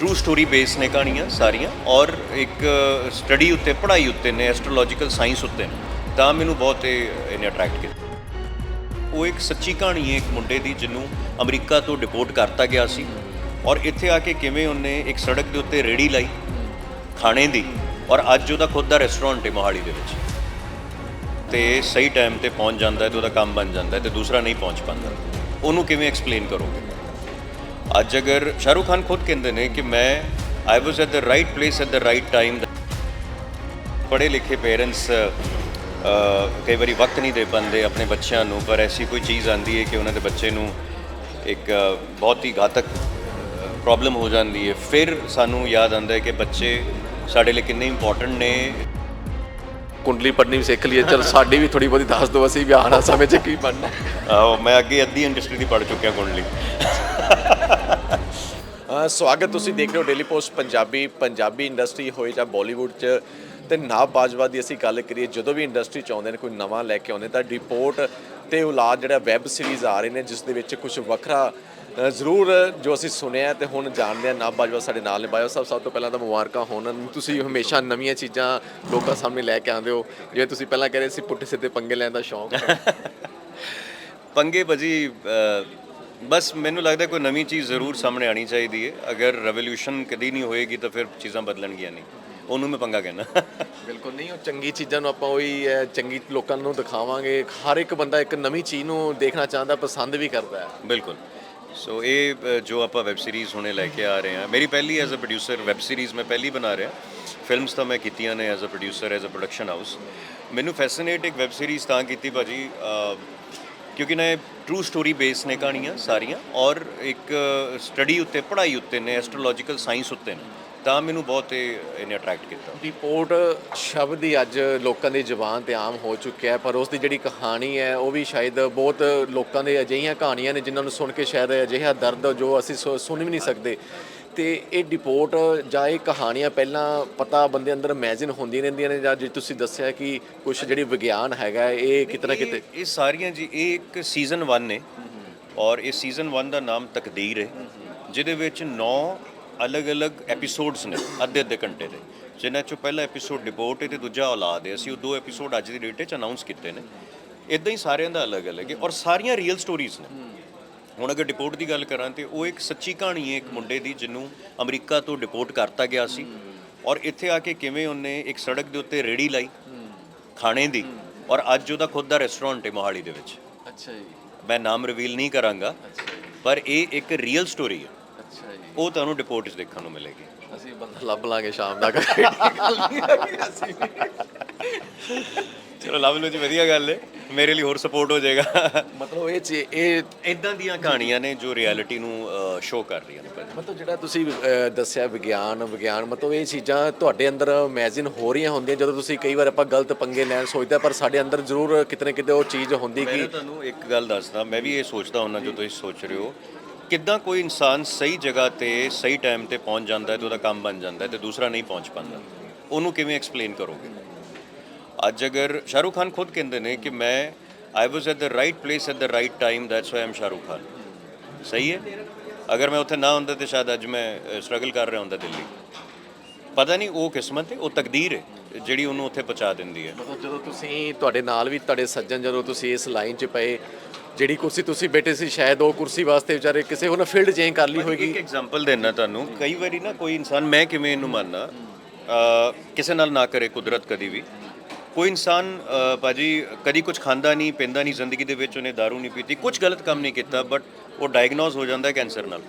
True story base ਨੇ ਕਹਾਣੀਆਂ ਸਾਰੀਆਂ ਔਰ ਇੱਕ ਸਟੱਡੀ ਉੱਤੇ, ਪੜ੍ਹਾਈ ਉੱਤੇ ਨੇ ਐਸਟ੍ਰੋਲੋਜੀਕਲ ਸਾਇੰਸ ਉੱਤੇ ਨੇ। ਤਾਂ ਮੈਨੂੰ ਬਹੁਤ ਇਹਨੇ ਅਟਰੈਕਟ ਕੀਤਾ। ਉਹ ਇੱਕ ਸੱਚੀ ਕਹਾਣੀ ਹੈ ਇੱਕ ਮੁੰਡੇ ਦੀ, ਜਿਹਨੂੰ ਅਮਰੀਕਾ ਤੋਂ ਡਿਪੋਰਟ ਕਰਤਾ ਗਿਆ ਸੀ ਔਰ ਇੱਥੇ ਆ ਕੇ ਕਿਵੇਂ ਉਹਨੇ ਇੱਕ ਸੜਕ ਦੇ ਉੱਤੇ ਰੇੜੀ ਲਾਈ, ਖਾਣੇ ਦੀ ਔਰ ਅੱਜ ਉਹਦਾ ਖੁਦ ਦਾ ਰੈਸਟੋਰੈਂਟ ਹੈ ਮੋਹਾਲੀ ਦੇ ਵਿੱਚ। ਤੇ ਸਹੀ ਟਾਈਮ ਤੇ ਪਹੁੰਚ ਜਾਂਦਾ ਹੈ ਤੇ ਉਹਦਾ ਕੰਮ ਬਣ ਜਾਂਦਾ ਹੈ ਤੇ ਦੂਸਰਾ ਨਹੀਂ ਪਹੁੰਚ ਪਾਉਂਦਾ। ਉਹਨੂੰ ਕਿਵੇਂ ਐਕਸਪਲੇਨ ਕਰੋਗੇ? ਅੱਜ ਅਗਰ ਸ਼ਾਹਰੁਖ ਖਾਨ ਖੁਦ ਕਹਿੰਦੇ ਨੇ ਕਿ ਮੈਂ I was at the right place at the right time ਪੜ੍ਹੇ ਲਿਖੇ ਪੇਰੈਂਟਸ ਕਈ ਵਾਰੀ ਵਕਤ ਨਹੀਂ ਦੇ ਪਾਉਂਦੇ ਆਪਣੇ ਬੱਚਿਆਂ ਨੂੰ ਪਰ ਐਸੀ ਕੋਈ ਚੀਜ਼ ਆਂਦੀ ਹੈ ਕਿ ਉਹਨਾਂ ਦੇ ਬੱਚੇ ਨੂੰ ਇੱਕ ਬਹੁਤ ਹੀ ਘਾਤਕ ਪ੍ਰੋਬਲਮ ਹੋ ਜਾਂਦੀ ਹੈ। ਫਿਰ ਸਾਨੂੰ ਯਾਦ ਆਉਂਦਾ ਹੈ ਕਿ ਬੱਚੇ ਸਾਡੇ ਲਈ ਕਿੰਨੇ ਇੰਪੋਰਟੈਂਟ ਨੇ। ਕੁੰਡਲੀ ਪੜ੍ਹਨੀ ਵੀ ਸਿੱਖ ਲਈਏ। ਚਲ ਸਾਡੀ ਵੀ ਥੋੜੀ ਬਹੁਤੀ ਦੱਸ ਦਿਓ ਅਸੀਂ ਵੀ ਆਣਾ ਸਮੇਂ 'ਚ ਕੀ ਬਣਨਾ ਆਹੋ, ਮੈਂ ਅੱਗੇ ਅੱਧੀ ਇੰਡਸਟਰੀ ਦੀ ਪੜ੍ਹ ਚੁੱਕਿਆ ਕੁੰਡਲੀ। ਸਵਾਗਤ ਤੁਸੀਂ ਦੇਖ ਰਹੇ ਹੋ Daily Post Punjabi Punjabi industry ਹੋਏ ਜਾਂ ਬਾਲੀਵੁੱਡ 'ਚ। ਤੇ ਨਾਬ ਬਾਜਵਾ ਦੀ ਅਸੀਂ ਗੱਲ ਕਰੀਏ, ਜਦੋਂ ਵੀ ਇੰਡਸਟਰੀ 'ਚ ਆਉਂਦੇ ਨੇ, ਕੋਈ ਨਵਾਂ ਲੈ ਕੇ ਆਉਂਦੇ ਤਾਂ ਰਿਪੋਰਟ ਤੇ ਔਲਾਦ ਜਿਹੜਾ ਵੈਬ ਸੀਰੀਜ਼ ਆ ਰਹੇ ਨੇ, ਜਿਸ ਦੇ ਵਿੱਚ ਕੁਝ ਵੱਖਰਾ ਜ਼ਰੂਰ ਜੋ ਅਸੀਂ ਸੁਣਿਆ ਤੇ ਹੁਣ ਜਾਣਦੇ ਹਾਂ ਨਾਬ ਬਾਜਵਾ ਸਾਡੇ ਨਾਲ ਨੇ। ਬਾਇਓ ਸਾਹਿਬ, ਸਭ ਤੋਂ ਪਹਿਲਾਂ ਤਾਂ ਮੁਬਾਰਕਾਂ ਹੋਣ। ਤੁਸੀਂ ਹਮੇਸ਼ਾ ਨਵੀਆਂ ਚੀਜ਼ਾਂ ਲੋਕਾਂ ਸਾਹਮਣੇ ਲੈ ਕੇ ਆਉਂਦੇ ਹੋ। ਜਿਵੇਂ ਤੁਸੀਂ ਪਹਿਲਾਂ ਕਹਿ ਰਹੇ ਸੀ, ਪੁੱਠੇ ਸਿੱਧੇ ਪੰਗੇ ਲੈਣ ਦਾ ਸ਼ੌਂਕ ਪੰਗੇ ਭਾਜੀ ਬਸ ਮੈਨੂੰ ਲੱਗਦਾ ਕੋਈ ਨਵੀਂ ਚੀਜ਼ ਜ਼ਰੂਰ ਸਾਹਮਣੇ ਆਣੀ ਚਾਹੀਦੀ ਹੈ। ਅਗਰ ਰੈਵੋਲੂਸ਼ਨ ਕਦੀ ਨਹੀਂ ਹੋਏਗੀ ਤਾਂ ਫਿਰ ਚੀਜ਼ਾਂ ਬਦਲਣਗੀਆਂ ਨਹੀਂ। ਉਹਨੂੰ ਮੈਂ ਪੰਗਾ ਕਹਿਣਾ ਬਿਲਕੁਲ ਨਹੀਂ ਉਹ ਚੰਗੀ ਚੀਜ਼ਾਂ ਨੂੰ ਆਪਾਂ ਉਹੀ ਚੰਗੀ ਲੋਕਾਂ ਨੂੰ ਦਿਖਾਵਾਂਗੇ। ਹਰ ਇੱਕ ਬੰਦਾ ਇੱਕ ਨਵੀਂ ਚੀਜ਼ ਨੂੰ ਦੇਖਣਾ ਚਾਹੁੰਦਾ ਪਸੰਦ ਵੀ ਕਰਦਾ ਹੈ। ਬਿਲਕੁਲ। ਸੋ ਇਹ ਜੋ ਆਪਾਂ ਵੈਬ ਸੀਰੀਜ਼ ਹੁਣੇ ਲੈ ਕੇ ਆ ਰਹੇ ਹਾਂ। ਮੇਰੀ ਪਹਿਲੀ as a producer web series ਮੈਂ ਪਹਿਲੀ ਬਣਾ ਰਿਹਾ। ਫਿਲਮਸ ਤਾਂ ਮੈਂ ਕੀਤੀਆਂ ਨੇ as a producer as a production house ਮੈਨੂੰ ਫੈਸੀਨੇਟ ਇੱਕ ਵੈਬ ਸੀਰੀਜ਼ ਤਾਂ ਕੀਤੀ ਭਾਜੀ ਕਿਉਂਕਿ ਨਾ ਇਹ ਟਰੂ ਸਟੋਰੀ ਬੇਸ ਨੇ ਕਹਾਣੀਆਂ ਸਾਰੀਆਂ ਔਰ ਇੱਕ ਸਟੱਡੀ ਉੱਤੇ, ਪੜ੍ਹਾਈ ਉੱਤੇ ਨੇ ਐਸਟ੍ਰੋਲੋਜੀਕਲ ਸਾਇੰਸ ਉੱਤੇ ਨੇ। ਤਾਂ ਮੈਨੂੰ ਬਹੁਤ ਇਹ, ਇਹਨੇ ਅਟਰੈਕਟ ਕੀਤਾ। ਰਿਪੋਰਟ ਸ਼ਬਦ ਹੀ ਅੱਜ ਲੋਕਾਂ ਦੀ ਜ਼ੁਬਾਨ ਤੇ ਆਮ ਹੋ ਚੁੱਕਿਆ ਹੈ, ਪਰ ਉਸ ਦੀ ਜਿਹੜੀ ਕਹਾਣੀ ਹੈ, ਉਹ ਵੀ ਸ਼ਾਇਦ ਬਹੁਤ ਲੋਕਾਂ ਦੇ ਅਜਿਹੀਆਂ ਕਹਾਣੀਆਂ ਨੇ ਜਿਨ੍ਹਾਂ ਨੂੰ ਸੁਣ ਕੇ ਸ਼ਾਇਦ ਅਜਿਹਾ ਦਰਦ ਜੋ ਅਸੀਂ ਸੁ- ਸੁਣ ਵੀ ਨਹੀਂ ਸਕਦੇ। ਤੇ ਇਹ ਰਿਪੋਰਟ ਜਾਂ ਇਹ ਕਹਾਣੀਆਂ ਪਹਿਲਾਂ ਪਤਾ ਬੰਦੇ ਅੰਦਰ ਇਮੇਜਿਨ ਹੁੰਦੀਆਂ ਰਹਿੰਦੀਆਂ ਨੇ ਜਾਂ ਜੇ ਤੁਸੀਂ ਦੱਸਿਆ ਕਿ ਕੁਝ ਜਿਹੜੀ ਵਿਗਿਆਨ ਹੈਗਾ ਇਹ ਕਿਤਨਾ ਕਿਤੇ ਇਹ- ਸਾਰੀਆਂ ਜੀ ਇਹ ਇੱਕ ਸੀਜ਼ਨ 1 ਨੇ ਔਰ ਇਹ ਸੀਜ਼ਨ 1 ਦਾ ਨਾਮ ਤਕਦੀਰ ਹੈ ਜਿਹਦੇ ਵਿੱਚ 9 ਅਲੱਗ-ਅਲੱਗ ਐਪੀਸੋਡਸ ਨੇ ਅੱਧੇ ਅੱਧੇ ਘੰਟੇ ਦੇ। ਜਿਨ੍ਹਾਂ ਚੋਂ ਪਹਿਲਾ ਐਪੀਸੋਡ ਡਿਪੋਰਟ ਹੈ ਤੇ ਦੂਜਾ ਔਲਾਦ ਹੈ। ਅਸੀਂ ਉਹ ਦੋ ਐਪੀਸੋਡ ਅੱਜ ਦੀ ਡੇਟ 'ਚ ਅਨਾਉਂਸ ਕੀਤੇ ਨੇ। ਇਦਾਂ ਹੀ ਸਾਰਿਆਂ ਦਾ ਅਲੱਗ-ਅਲੱਗ ਹੈ ਔਰ ਸਾਰੀਆਂ ਰੀਅਲ ਸਟੋਰੀਜ਼ ਨੇ। ਹੁਣ ਅਗਰ ਡਿਪੋਰਟ ਦੀ ਗੱਲ ਕਰਾਂ ਤੇ ਉਹ ਇੱਕ ਸੱਚੀ ਕਹਾਣੀ ਹੈ ਇੱਕ ਮੁੰਡੇ ਦੀ ਜਿਹਨੂੰ ਅਮਰੀਕਾ ਤੋਂ ਡਿਪੋਰਟ ਕਰਤਾ ਗਿਆ ਸੀ। ਔਰ ਇੱਥੇ ਆ ਕੇ ਕਿਵੇਂ ਉਹਨੇ ਇੱਕ ਸੜਕ ਦੇ ਉੱਤੇ ਰੇੜੀ ਲਾਈ ਖਾਣੇ ਦੀ ਔਰ ਅੱਜ ਉਹਦਾ ਖੁਦ ਦਾ ਰੈਸਟੋਰੈਂਟ ਹੈ ਮੋਹਾਲੀ ਦੇ ਵਿੱਚ। ਅੱਛਾ ਜੀ। ਮੈਂ ਨਾਮ ਰਿਵੀਲ ਨਹੀਂ ਕਰਾਂਗਾ ਪਰ ਇਹ ਇੱਕ ਰੀਅਲ ਸਟੋਰੀ ਹੈ। ਅੱਛਾ ਜੀ। ਉਹ ਤੁਹਾਨੂੰ ਡਿਪੋਰਟ 'ਚ ਦੇਖਣ ਨੂੰ ਮਿਲੇਗੀ। ਅਸੀਂ ਬੰਦਾ ਲੱਭ ਲਾਂਗੇ ਸ਼ਾਮ ਤੱਕ। ਗੱਲ ਨਹੀਂ ਹੈਗੀ ਅਸੀਂ ਚਲੋ ਲਵ ਲੋ ਜੀ ਵਧੀਆ ਗੱਲ ਹੈ। ਮੇਰੇ ਲਈ ਹੋਰ ਸਪੋਰਟ ਹੋ ਜਾਏਗਾ। ਮਤਲਬ ਇਹ ਚੀ- ਇਹ ਇਦਾਂ ਦੀਆਂ ਕਹਾਣੀਆਂ ਨੇ ਜੋ ਰਿਐਲਿਟੀ ਨੂੰ ਸ਼ੋਅ ਕਰ ਰਹੀਆਂ ਨੇ ਭਾਜੀ ਮਤਲਬ ਜਿਹੜਾ ਤੁਸੀਂ ਅਹ, ਦੱਸਿਆ ਵਿਗਿਆਨ ਵਿਗਿਆਨ ਮਤਲਬ ਇਹ ਚੀਜ਼ਾਂ ਤੁਹਾਡੇ ਅੰਦਰ ਇਮੇਜਿਨ ਹੋ ਰਹੀਆਂ ਹੁੰਦੀਆਂ ਜਦੋਂ ਤੁਸੀਂ ਕਈ ਵਾਰ ਆਪਾਂ ਗਲਤ ਪੰਗੇ ਲੈਣ ਸੋਚਦੇ ਹਾਂ, ਪਰ ਸਾਡੇ ਅੰਦਰ ਜ਼ਰੂਰ ਕਿਤੇ ਨਾ ਕਿਤੇ ਉਹ ਚੀਜ਼ ਹੁੰਦੀ ਮੈਂ ਕਿ ਨਾ ਤੁਹਾਨੂੰ ਇੱਕ ਗੱਲ ਦੱਸਦਾ ਮੈਂ ਵੀ ਇਹ ਸੋਚਦਾ ਹੁੰਦਾ ਜੋ ਤੁਸੀਂ ਸੋਚ ਰਹੇ ਹੋ। ਕਿੱਦਾਂ ਕੋਈ ਇਨਸਾਨ ਸਹੀ ਜਗ੍ਹਾ ਤੇ ਸਹੀ ਟਾਈਮ ਤੇ ਪਹੁੰਚ ਜਾਂਦਾ ਹੈ ਤੇ ਉਹਦਾ ਕੰਮ ਬਣ ਜਾਂਦਾ ਹੈ ਤੇ ਦੂਸਰਾ ਨਹੀਂ ਪਹੁੰਚ ਪਾਉਂਦਾ। ਉਹਨੂੰ ਕਿਵੇਂ ਐਕਸਪਲੇਨ ਕਰੋਗੇ? ਅੱਜ ਅਗਰ ਸ਼ਾਹਰੁਖ ਖਾਨ ਖੁਦ ਕਹਿੰਦੇ ਨੇ ਕਿ ਮੈਂ I was at the right place at the right time that's why am Shahrukh Khan. ਸਹੀ ਹੈ? ਅਗਰ ਮੈਂ ਉੱਥੇ ਨਾ ਹੁੰਦਾ ਤੇ ਸ਼ਾਇਦ ਅੱਜ ਮੈਂ ਸਟਰਗਲ ਕਰ ਰਿਹਾ ਹੁੰਦਾ ਦਿੱਲੀ। ਪਤਾ ਨਹੀਂ ਉਹ ਕਿਸਮਤ ਹੈ ਉਹ ਤਕਦੀਰ ਹੈ ਜਿਹੜੀ ਉਹਨੂੰ ਉੱਥੇ ਪਹੁੰਚਾ ਦਿੰਦੀ ਹੈ। ਮਤਲਬ ਜਦੋਂ ਤੁਸੀਂ ਤੁਹਾਡੇ ਨਾਲ ਵੀ ਤੁਹਾਡੇ ਸੱਜਣ ਜਦੋਂ ਤੁਸੀਂ ਇਸ ਲਾਈਨ 'ਚ ਪਏ ਜਿਹੜੀ ਕੁਰਸੀ ਤੁਸੀਂ ਬੈਠੇ ਸੀ ਸ਼ਾਇਦ ਉਹ ਕੁਰਸੀ ਵਾਸਤੇ ਵਿਚਾਰੇ ਕਿਸੇ ਹੋਰ ਫੀਲਡ ਚੇਂਜ ਕਰ ਲਈ ਹੋਏਗੀ ਇੱਕ ਐਗਜ਼ਾਮਪਲ ਦੇਣਾ ਤੁਹਾਨੂੰ ਕਈ ਵਾਰੀ ਨਾ ਕੋਈ ਇਨਸਾਨ ਮੈਂ ਕਿਵੇਂ ਇਹਨੂੰ ਮੰਨਣਾ ਕਿਸੇ ਨਾਲ ਨਾ ਕਰੇ ਕੁਦਰਤ ਕਦੀ ਵੀ। ਕੋਈ ਇਨਸਾਨ ਭਾਜੀ ਕਦੀ ਕੁਝ ਖਾਂਦਾ ਨਹੀਂ ਪੈਂਦਾ ਨਹੀਂ ਜ਼ਿੰਦਗੀ ਦੇ ਵਿੱਚ ਉਹਨੇ दारू ਨਹੀਂ ਪੀਤੀ ਕੁਝ ਗਲਤ ਕੰਮ ਨਹੀਂ ਕੀਤਾ ਬਟ ਉਹ ਡਾਇਗਨੋਸ ਹੋ ਜਾਂਦਾ ਕੈਂਸਰ ਨਾਲ।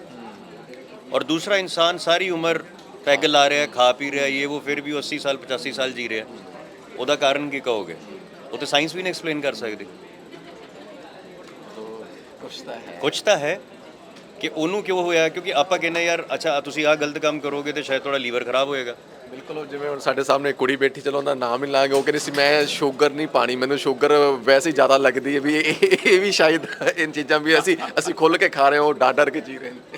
ਔਰ ਦੂਸਰਾ ਇਨਸਾਨ ਸਾਰੀ ਉਮਰ ਪੈਗ ਲਾ ਰਿਹਾ ਖਾ ਪੀ ਰਿਹਾ ਇਹ ਉਹ ਫਿਰ ਵੀ ਉਹ 80 ਸਾਲ 85 ਸਾਲ ਜੀ ਰਿਹਾ। ਉਹਦਾ ਕਾਰਨ ਕੀ ਕਹੋਗੇ? ਉਹ ਤੇ ਸਾਇੰਸ ਵੀ ਨਹੀਂ ਐਕਸਪਲੇਨ ਕਰ ਸਕਦੀ। ਕੁਛ ਤਾਂ ਹੈ। ਕੁਝ ਤਾਂ ਹੈ ਕਿ ਉਹਨੂੰ ਕਿਉਂ ਹੋਇਆ? ਕਿਉਂਕਿ ਆਪਾਂ ਕਹਿੰਦੇ ਯਾਰ ਅੱਛਾ ਤੁਸੀਂ ਆਹ ਗਲਤ ਕੰਮ ਕਰੋਗੇ ਤੇ ਸ਼ਾਇਦ ਤੁਹਾਡਾ ਲੀਵਰ ਖਰਾਬ ਹੋਏਗਾ। ਬਿਲਕੁਲ ਉਹ ਜਿਵੇਂ ਹੁਣ ਸਾਡੇ ਸਾਹਮਣੇ ਕੁੜੀ ਬੈਠੀ ਚਲੋ ਉਹਦਾ ਨਾਮ ਹੀ ਲਾ ਕੇ ਉਹ ਕਹਿੰਦੀ ਸੀ ਮੈਂ ਸ਼ੂਗਰ ਨਹੀਂ ਪਾਣੀ ਮੈਨੂੰ ਸ਼ੂਗਰ ਵੈਸੇ ਹੀ ਜ਼ਿਆਦਾ ਲੱਗਦੀ ਹੈ ਵੀ ਇਹ ਇਹ ਵੀ ਸ਼ਾਇਦ ਇਨ ਚੀਜ਼ਾਂ ਵੀ ਅਸੀਂ ਅਸੀਂ ਖੁੱਲ ਕੇ ਖਾ ਰਹੇ ਹਾਂ ਉਹ ਡਰ ਡਰ ਕੇ ਜੀ ਰਹੇ ਨੇ।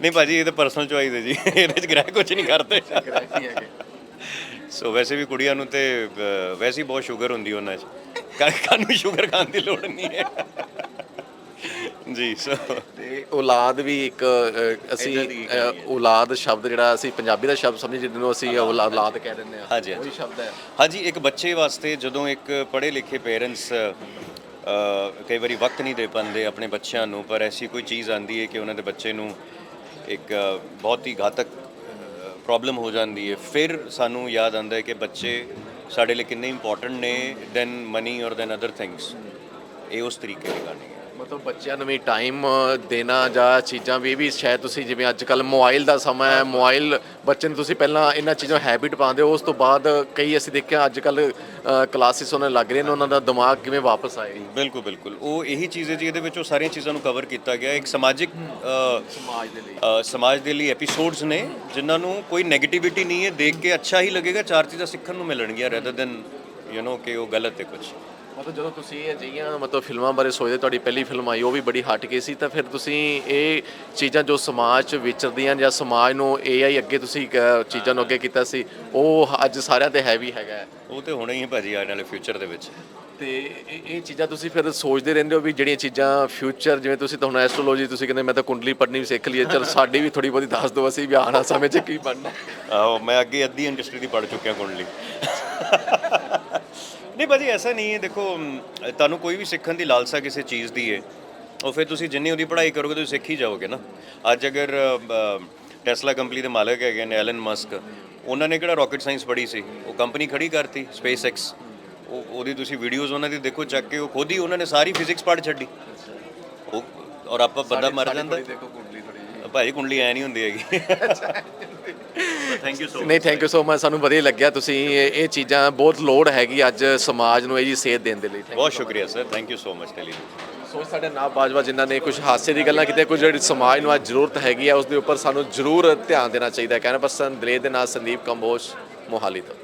ਨਹੀਂ ਭਾਜੀ ਇਹ ਤਾਂ ਪਰਸਨਲ ਚੁਆਇਸ ਹੈ ਜੀ। ਇਹਦੇ ਚ ਗ੍ਰਹਿ ਕੁਝ ਨਹੀਂ ਕਰਦੇ। ਗ੍ਰਹਿ ਹੈਗੇ। ਸੋ ਵੈਸੇ ਵੀ ਕੁੜੀਆਂ ਨੂੰ ਤੇ ਅਹ, ਵੈਸੇ ਹੀ ਬਹੁਤ ਸ਼ੂਗਰ ਹੁੰਦੀ ਉਹਨਾਂ 'ਚ। ਕਾਨੂੰ ਸ਼ੂਗਰ ਖਾਣ ਦੀ ਲੋੜ ਨਹੀਂ ਹੈ। ਜੀ ਸੋ। ਤੇ ਔਲਾਦ ਵੀ ਇੱਕ ਅ, ਅਸੀਂ ਅ, ਔਲਾਦ ਸ਼ਬਦ ਜਿਹੜਾ ਅਸੀਂ ਪੰਜਾਬੀ ਦਾ ਸ਼ਬਦ ਸਮਝੀ ਜਿਹਨੂੰ ਅਸੀਂ ਔਲਾ- ਔਲਾਦ ਕਹਿ ਦਿੰਦੇ ਹਾਂ ਹਾਂਜੀ, ਹਾਂਜੀ। ਉਹੀ ਸ਼ਬਦ ਹੈ। ਹਾਂਜੀ ਇੱਕ ਬੱਚੇ ਵਾਸਤੇ ਜਦੋਂ ਇੱਕ ਪੜ੍ਹੇ ਲਿਖੇ ਪੇਰੈਂਟਸ ਕਈ ਵਾਰੀ ਵਕਤ ਨਹੀਂ ਦੇ ਪਾਉਂਦੇ ਆਪਣੇ ਬੱਚਿਆਂ ਨੂੰ ਪਰ ਐਸੀ ਕੋਈ ਚੀਜ਼ ਆਂਦੀ ਹੈ ਕਿ ਉਹਨਾਂ ਦੇ ਬੱਚੇ ਨੂੰ ਇੱਕ ਅ, ਬਹੁਤ ਹੀ ਘਾਤਕ ਪ੍ਰੋਬਲਮ ਹੋ ਜਾਂਦੀ ਹੈ। ਫਿਰ ਸਾਨੂੰ ਯਾਦ ਆਉਂਦਾ ਹੈ ਕਿ ਬੱਚੇ ਸਾਡੇ ਲਈ ਕਿੰਨੇ ਇੰਪੋਰਟੈਂਟ ਨੇ than money or than other things ਇਹ ਉਸ ਤਰੀਕੇ ਦੀ ਗਾਣੀ ਹੈ। ਮਤਲਬ ਬੱਚਿਆਂ ਨੂੰ ਵੀ ਟਾਈਮ ਦੇਣਾ ਜਾਂ ਚੀਜ਼ਾਂ ਵੀ ਵੀ ਸ਼ਾਇਦ ਤੁਸੀਂ ਜਿਵੇਂ ਅੱਜ ਕੱਲ ਮੋਬਾਈਲ ਦਾ ਸਮਾਂ ਹੈ ਮੋਬਾਈਲ ਬੱਚੇ ਨੂੰ ਤੁਸੀਂ ਪਹਿਲਾਂ ਇਹਨਾਂ ਚੀਜ਼ਾਂ ਹੈਬਿਟ ਪਾਉਂਦੇ ਹੋ ਉਸ ਤੋਂ ਬਾਅਦ ਕਈ ਅਸੀਂ ਦੇਖਿਆ ਅੱਜ ਕੱਲ ਕਲਾਸਿਸ ਉਹਨਾਂ ਲੱਗ ਰਹੇ ਨੇ ਉਹਨਾਂ ਦਾ ਦਿਮਾਗ ਕਿਵੇਂ ਵਾਪਸ ਆਏ? ਬਿਲਕੁਲ ਬਿਲਕੁਲ। ਉਹ ਇਹੀ ਚੀਜ਼ ਹੈ ਜੀ ਇਹਦੇ ਵਿੱਚ ਉਹ ਸਾਰੀਆਂ ਚੀਜ਼ਾਂ ਨੂੰ ਕਵਰ ਕੀਤਾ ਗਿਆ। ਇੱਕ ਸਮਾਜਿਕ ਸਮਾਜ ਦੇ ਲਈ। ਸਮਾਜ ਦੇ ਲਈ ਐਪੀਸੋਡਸ ਨੇ ਜਿਨ੍ਹਾਂ ਨੂੰ ਕੋਈ ਨੈਗੇਟਿਵਿਟੀ ਨਹੀਂ ਹੈ ਦੇਖ ਕੇ ਅੱਛਾ ਹੀ ਲੱਗੇਗਾ ਚਾਰ ਚੀਜ਼ਾਂ ਸਿੱਖਣ ਨੂੰ ਮਿਲਣਗੀਆਂ ਰੈਦਰ ਦੈਨ ਯੂ نو ਕਿ ਉਹ ਗਲਤ ਹੈ ਕੁਝ ਮਤਲਬ ਜਦੋਂ ਤੁਸੀਂ ਇਹ ਅਜਿਹੀਆਂ ਮਤਲਬ ਫਿਲਮਾਂ ਬਾਰੇ ਸੋਚਦੇ ਤੁਹਾਡੀ ਪਹਿਲੀ ਫਿਲਮ ਆਈ ਉਹ ਵੀ ਬੜੀ ਹਟ ਕੇ ਸੀ ਤਾਂ ਫਿਰ ਤੁਸੀਂ ਇਹ ਚੀਜ਼ਾਂ ਜੋ ਸਮਾਜ 'ਚ ਵਿਚਰਦੀਆਂ ਜਾਂ ਸਮਾਜ ਨੂੰ AI ਅੱਗੇ ਤੁਸੀਂ ਚੀਜ਼ਾਂ ਨੂੰ ਅੱਗੇ ਕੀਤਾ ਸੀ ਉਹ ਅੱਜ ਸਾਰਿਆਂ ਤੇ ਹੈਵੀ ਹੈਗਾ ਹੈ। ਉਹ ਤੇ ਹੋਣਾ ਹੀ ਹੈ ਭਾਜੀ ਆਉਣ ਵਾਲੇ ਫਿਊਚਰ ਦੇ ਵਿੱਚ। ਤੇ ਇਹ ਇਹ ਚੀਜ਼ਾਂ ਤੁਸੀਂ ਫਿਰ ਸੋਚਦੇ ਰਹਿੰਦੇ ਹੋ ਵੀ ਜਿਹੜੀਆਂ ਚੀਜ਼ਾਂ ਫਿਊਚਰ ਜਿਵੇਂ ਤੁਸੀਂ ਤਾਂ ਹੁਣ ਐਸਟ੍ਰੋਲੋਜੀ ਤੁਸੀਂ ਕਹਿੰਦੇ ਮੈਂ ਤਾਂ ਕੁੰਡਲੀ ਪੜ੍ਹਨੀ ਵੀ ਸਿੱਖ ਲਈ ਹੈ ਚਲ ਸਾਡੀ ਵੀ ਥੋੜੀ ਬਹੁਤੀ ਦੱਸ ਦਿਓ ਅਸੀਂ ਵੀ ਆਉਣਾ ਸਮੇਂ 'ਚ ਕੀ ਬਣਨਾ। ਆਹੋ ਮੈਂ ਅੱਗੇ ਅੱਧੀ ਇੰਡਸਟਰੀ ਦੀ ਪੜ ਚੁੱਕਿਆ ਕੁੰਡਲੀ। ਨਹੀਂ ਭਾਜੀ ਐਸਾ ਨਹੀਂ ਹੈ। ਦੇਖੋ ਤੁਹਾਨੂੰ ਕੋਈ ਵੀ ਸਿੱਖਣ ਦੀ ਲਾਲਸਾ ਕਿਸੇ ਚੀਜ਼ ਦੀ ਹੈ ਉਹ ਫਿਰ ਤੁਸੀਂ ਜਿੰਨੀ ਉਹਦੀ ਪੜ੍ਹਾਈ ਕਰੋਗੇ ਤੁਸੀਂ ਸਿੱਖ ਹੀ ਜਾਓਗੇ ਨਾ। ਅੱਜ ਅਗਰ ਟੈਸਲਾ ਕੰਪਨੀ ਦੇ ਮਾਲਕ ਹੈਗੇ ਨੇ ਐਲਨ ਮਸਕ ਉਹਨਾਂ ਨੇ ਕਿਹੜਾ ਰਾਕਟ ਸਾਇੰਸ ਪੜ੍ਹੀ ਸੀ? ਉਹ ਕੰਪਨੀ ਖੜੀ ਕਰਤੀ ਸਪੇਸ ਐਕਸ ਉਹ ਉਹਦੀ ਤੁਸੀਂ ਵੀਡੀਓਜ਼ ਉਹਨਾਂ ਦੀ ਦੇਖੋ ਚੱਕ ਕੇ ਉਹ ਖੁਦ ਹੀ ਉਹਨਾਂ ਨੇ ਸਾਰੀ ਫਿਜ਼ਿਕਸ ਪੜ੍ਹ ਛੱਡੀ। ਉਹ ਔਰ ਆਪਾਂ ਬੰਦਾ ਮਰ ਜਾਂਦਾ। ਭਾਈ ਕੁੰਡਲੀ ਐ ਨਹੀਂ ਹੁੰਦੀ ਹੈਗੀ। ਥੈਂਕ ਯੂ ਸੋ ਨਹੀਂ ਥੈਂਕ ਯੂ ਸੋ ਮਚ ਸਾਨੂੰ ਵਧੀਆ ਲੱਗਿਆ। ਤੁਸੀਂ ਇਹ ਇਹ ਚੀਜ਼ਾਂ ਬਹੁਤ ਲੋੜ ਹੈਗੀ ਅੱਜ ਸਮਾਜ ਨੂੰ ਇਹ ਜੀ ਸੇਧ ਦੇਣ ਦੇ ਲਈ। Thank you. ਬਹੁਤ ਸ਼ੁਕਰੀਆ sir thank you so much Tally ਸੋ ਸਾਡੇ ਨਾਬ ਬਾਜਵਾ ਜਿਨ੍ਹਾਂ ਨੇ ਕੁਝ ਹਾਸੇ ਦੀ ਗੱਲਾਂ ਕੀਤੀਆਂ ਕੁਝ ਜਿਹੜੀ ਸਮਾਜ ਨੂੰ ਅੱਜ ਜ਼ਰੂਰਤ ਹੈਗੀ ਆ ਉਸ ਦੇ ਉੱਪਰ ਸਾਨੂੰ ਜ਼ਰੂਰ ਧਿਆਨ ਦੇਣਾ ਚਾਹੀਦਾ ਹੈ। ਕਹਿਣਾ ਪਸੰਦ ਦਲੇਰ ਦੇ ਨਾਲ ਸੰਦੀਪ ਕੰਬੋਜ ਮੋਹਾਲੀ ਤੋਂ।